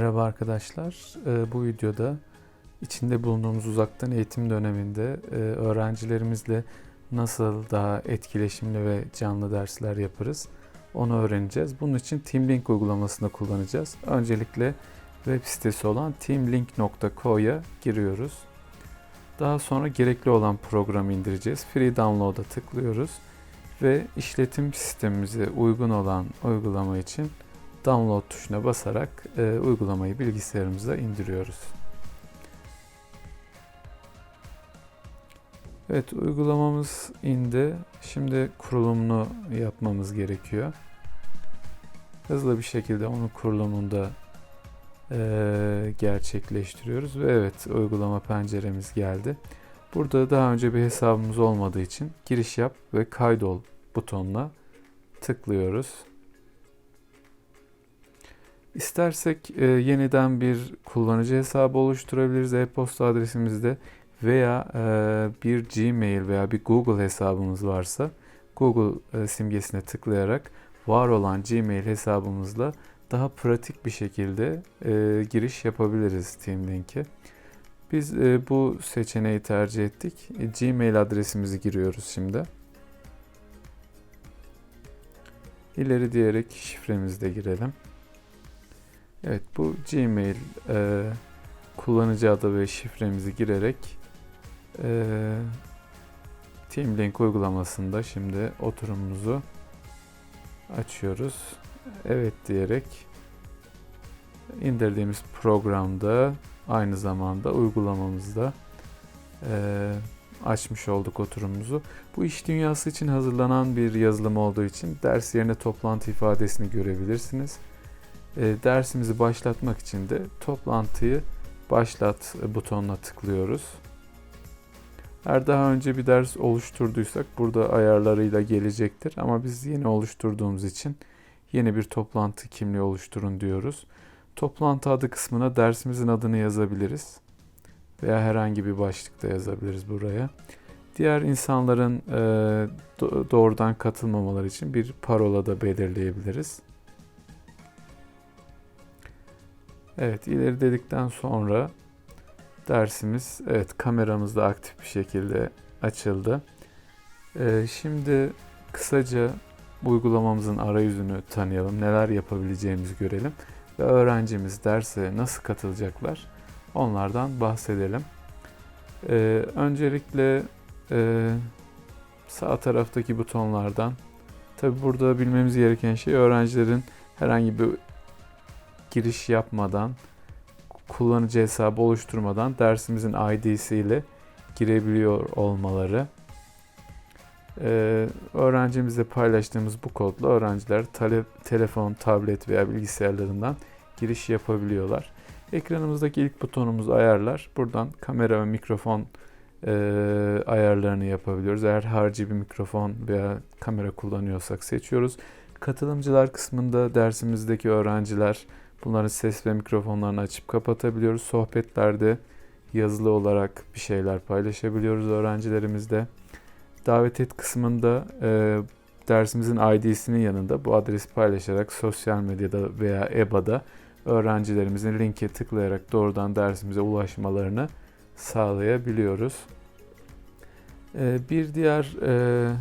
Merhaba arkadaşlar. Ee, Bu videoda içinde bulunduğumuz uzaktan eğitim döneminde e, öğrencilerimizle nasıl daha etkileşimli ve canlı dersler yaparız onu öğreneceğiz. Bunun için TeamLink uygulamasını kullanacağız. Öncelikle web sitesi olan teamlink.co'ya giriyoruz. Daha sonra gerekli olan programı indireceğiz. Free Download'a tıklıyoruz ve işletim sistemimize uygun olan uygulama için download tuşuna basarak e, uygulamayı bilgisayarımıza indiriyoruz. Evet uygulamamız indi. Şimdi kurulumunu yapmamız gerekiyor. Hızlı bir şekilde onun kurulumunda e, gerçekleştiriyoruz ve evet uygulama penceremiz geldi. Burada daha önce bir hesabımız olmadığı için giriş yap ve kaydol butonuna tıklıyoruz. İstersek e, yeniden bir kullanıcı hesabı oluşturabiliriz e-posta adresimizde veya e, bir Gmail veya bir Google hesabımız varsa Google e, simgesine tıklayarak var olan Gmail hesabımızla daha pratik bir şekilde e, giriş yapabiliriz TeamLink'e. Biz e, bu seçeneği tercih ettik. E, Gmail adresimizi giriyoruz şimdi. İleri diyerek şifremizi de girelim. Evet bu Gmail e, kullanıcı adı ve şifremizi girerek e, TeamLink uygulamasında şimdi oturumumuzu açıyoruz. Evet diyerek indirdiğimiz programda aynı zamanda uygulamamızda e, açmış olduk oturumumuzu. Bu iş dünyası için hazırlanan bir yazılım olduğu için ders yerine toplantı ifadesini görebilirsiniz. E, dersimizi başlatmak için de toplantıyı başlat butonuna tıklıyoruz. Eğer daha önce bir ders oluşturduysak burada ayarlarıyla gelecektir ama biz yeni oluşturduğumuz için yeni bir toplantı kimliği oluşturun diyoruz. Toplantı adı kısmına dersimizin adını yazabiliriz veya herhangi bir başlıkta yazabiliriz buraya. Diğer insanların e, doğrudan katılmamaları için bir parola da belirleyebiliriz. Evet ileri dedikten sonra dersimiz evet kameramız da aktif bir şekilde açıldı. Ee, şimdi kısaca uygulamamızın arayüzünü tanıyalım. Neler yapabileceğimizi görelim. Ve öğrencimiz derse nasıl katılacaklar onlardan bahsedelim. Ee, öncelikle e, sağ taraftaki butonlardan tabi burada bilmemiz gereken şey öğrencilerin herhangi bir giriş yapmadan, kullanıcı hesabı oluşturmadan dersimizin ID'siyle girebiliyor olmaları. Ee, öğrencimizle paylaştığımız bu kodla öğrenciler tale, telefon, tablet veya bilgisayarlarından giriş yapabiliyorlar. Ekranımızdaki ilk butonumuz ayarlar. Buradan kamera ve mikrofon e, ayarlarını yapabiliyoruz. Eğer harici bir mikrofon veya kamera kullanıyorsak seçiyoruz. Katılımcılar kısmında dersimizdeki öğrenciler Bunların ses ve mikrofonlarını açıp kapatabiliyoruz. Sohbetlerde yazılı olarak bir şeyler paylaşabiliyoruz öğrencilerimizle. Davet et kısmında e, dersimizin ID'sinin yanında bu adresi paylaşarak sosyal medyada veya EBA'da öğrencilerimizin linke tıklayarak doğrudan dersimize ulaşmalarını sağlayabiliyoruz. E, bir diğer e,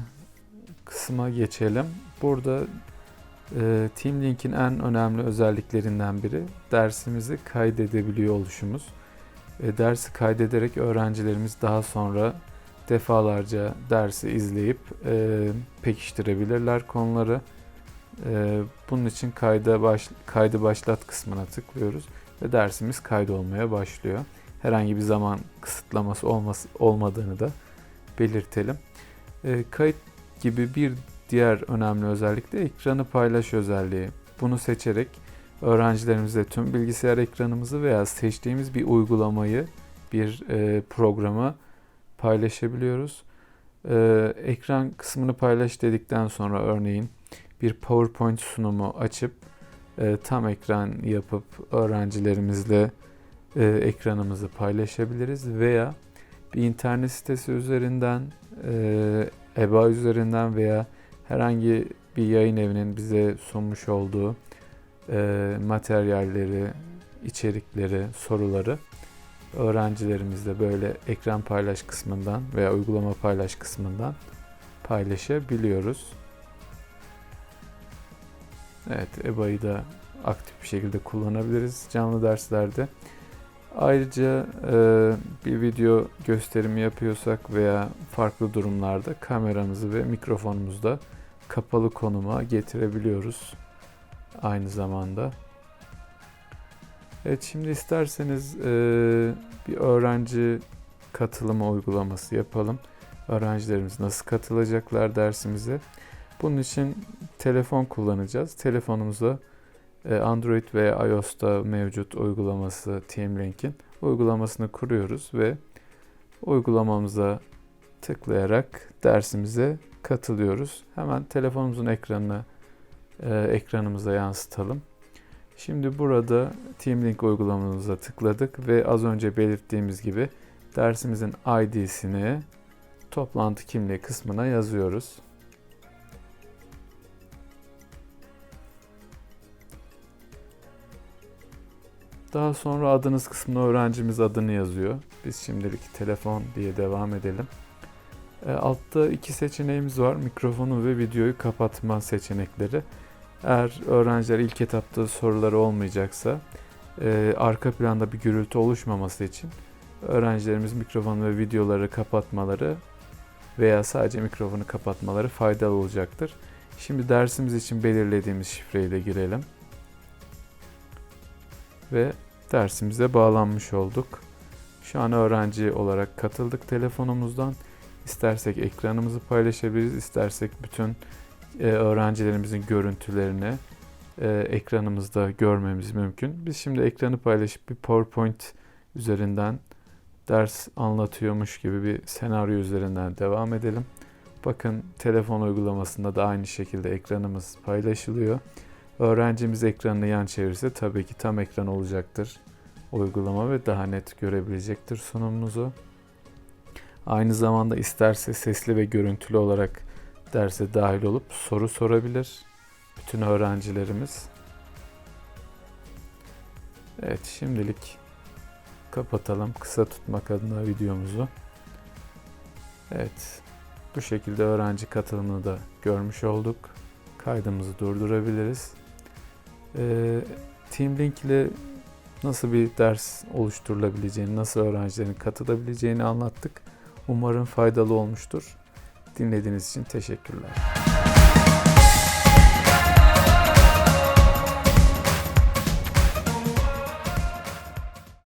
kısma geçelim. Burada e, Team Link'in en önemli özelliklerinden biri dersimizi kaydedebiliyor oluşumuz. E, dersi kaydederek öğrencilerimiz daha sonra defalarca dersi izleyip e, pekiştirebilirler konuları. E, bunun için kayda baş, kaydı başlat kısmına tıklıyoruz ve dersimiz kaydolmaya başlıyor. Herhangi bir zaman kısıtlaması olması, olmadığını da belirtelim. Kayıt gibi bir diğer önemli özellik de ekranı paylaş özelliği. Bunu seçerek öğrencilerimize tüm bilgisayar ekranımızı veya seçtiğimiz bir uygulamayı, bir e, programı paylaşabiliyoruz. E, ekran kısmını paylaş dedikten sonra örneğin bir PowerPoint sunumu açıp e, tam ekran yapıp öğrencilerimizle e, ekranımızı paylaşabiliriz veya bir internet sitesi üzerinden, e, EBA üzerinden veya herhangi bir yayın evinin bize sunmuş olduğu e, materyalleri içerikleri, soruları öğrencilerimizle böyle ekran paylaş kısmından veya uygulama paylaş kısmından paylaşabiliyoruz. Evet, EBA'yı da aktif bir şekilde kullanabiliriz canlı derslerde. Ayrıca e, bir video gösterimi yapıyorsak veya farklı durumlarda kameramızı ve mikrofonumuzu da kapalı konuma getirebiliyoruz aynı zamanda. Evet şimdi isterseniz e, bir öğrenci katılımı uygulaması yapalım. Öğrencilerimiz nasıl katılacaklar dersimize. Bunun için telefon kullanacağız. Telefonumuza e, Android veya iOS'ta mevcut uygulaması TeamLink'in uygulamasını kuruyoruz ve uygulamamıza tıklayarak dersimize katılıyoruz. Hemen telefonumuzun ekranını e, ekranımıza yansıtalım. Şimdi burada TeamLink uygulamamıza tıkladık ve az önce belirttiğimiz gibi dersimizin ID'sini toplantı kimliği kısmına yazıyoruz. Daha sonra adınız kısmına öğrencimiz adını yazıyor. Biz şimdilik telefon diye devam edelim. E, altta iki seçeneğimiz var. Mikrofonu ve videoyu kapatma seçenekleri. Eğer öğrenciler ilk etapta soruları olmayacaksa e, arka planda bir gürültü oluşmaması için öğrencilerimiz mikrofon ve videoları kapatmaları veya sadece mikrofonu kapatmaları faydalı olacaktır. Şimdi dersimiz için belirlediğimiz şifreyi de girelim. Ve dersimize bağlanmış olduk. Şu an öğrenci olarak katıldık telefonumuzdan. İstersek ekranımızı paylaşabiliriz, istersek bütün e, öğrencilerimizin görüntülerini e, ekranımızda görmemiz mümkün. Biz şimdi ekranı paylaşıp bir PowerPoint üzerinden ders anlatıyormuş gibi bir senaryo üzerinden devam edelim. Bakın telefon uygulamasında da aynı şekilde ekranımız paylaşılıyor. Öğrencimiz ekranını yan çevirirse tabii ki tam ekran olacaktır uygulama ve daha net görebilecektir sunumumuzu. Aynı zamanda isterse sesli ve görüntülü olarak derse dahil olup soru sorabilir bütün öğrencilerimiz. Evet şimdilik kapatalım kısa tutmak adına videomuzu. Evet bu şekilde öğrenci katılımını da görmüş olduk. Kaydımızı durdurabiliriz. Ee, TeamLink ile nasıl bir ders oluşturulabileceğini, nasıl öğrencilerin katılabileceğini anlattık. Umarım faydalı olmuştur. Dinlediğiniz için teşekkürler.